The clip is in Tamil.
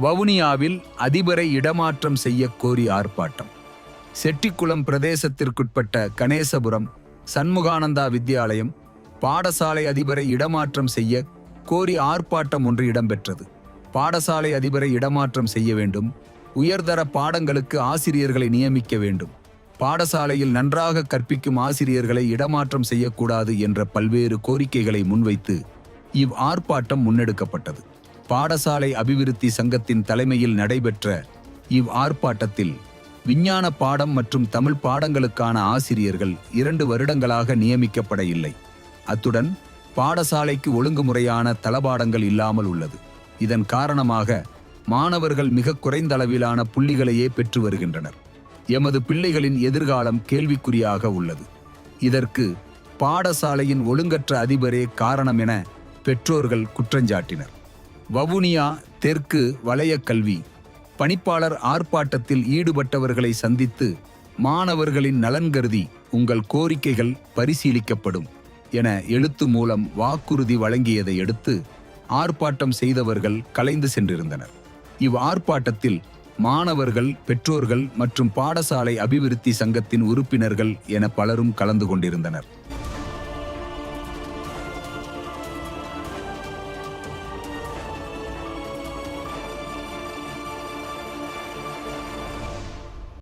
வவுனியாவில் அதிபரை இடமாற்றம் செய்ய கோரி ஆர்ப்பாட்டம். செட்டிக்குளம் பிரதேசத்திற்குட்பட்ட கணேசபுரம் சண்முகானந்தா வித்யாலயம் பாடசாலை அதிபரை இடமாற்றம் செய்ய கோரி ஆர்ப்பாட்டம் ஒன்று இடம்பெற்றது. பாடசாலை அதிபரை இடமாற்றம் செய்ய வேண்டும். உயர்தர பாடங்களுக்கு ஆசிரியர்களை நியமிக்க வேண்டும். பாடசாலையில் நன்றாக கற்பிக்கும் ஆசிரியர்களை இடமாற்றம் செய்யக்கூடாது என்ற பல்வேறு கோரிக்கைகளை முன்வைத்து இவ் ஆர்ப்பாட்டம் முன்னெடுக்கப்பட்டது. பாடசாலை அபிவிருத்தி சங்கத்தின் தலைமையில் நடைபெற்ற இவ் ஆர்ப்பாட்டத்தில் விஞ்ஞான பாடம் மற்றும் தமிழ் பாடங்களுக்கான ஆசிரியர்கள் இரண்டு வருடங்களாக நியமிக்கப்பட இல்லை அத்துடன் பாடசாலைக்கு ஒழுங்குமுறையான தளபாடங்கள் இல்லாமல் உள்ளது. இதன் காரணமாக மாணவர்கள் மிக குறைந்த அளவிலான புள்ளிகளையே பெற்று வருகின்றனர். எமது பிள்ளைகளின் எதிர்காலம் கேள்விக்குறியாக உள்ளது. இதற்கு பாடசாலையின் ஒழுங்கற்ற அதிபரே காரணம் என பெற்றோர்கள் குற்றஞ்சாட்டினர். வவுனியா தெற்கு வலயக் கல்வி. பணிப்பாளர் ஆர்ப்பாட்டத்தில் ஈடுபட்டவர்களை சந்தித்து மாணவர்களின் நலன் கருதி உங்கள் கோரிக்கைகள் பரிசீலிக்கப்படும் என எழுத்து மூலம் வாக்குறுதி வழங்கியதை அடுத்து ஆர்ப்பாட்டம் செய்தவர்கள் கலைந்து சென்றிருந்தனர். இவ் ஆர்ப்பாட்டத்தில் மாணவர்கள் பெற்றோர்கள் மற்றும் பாடசாலை அபிவிருத்தி சங்கத்தின் உறுப்பினர்கள் என பலரும் கலந்து கொண்டிருந்தனர்.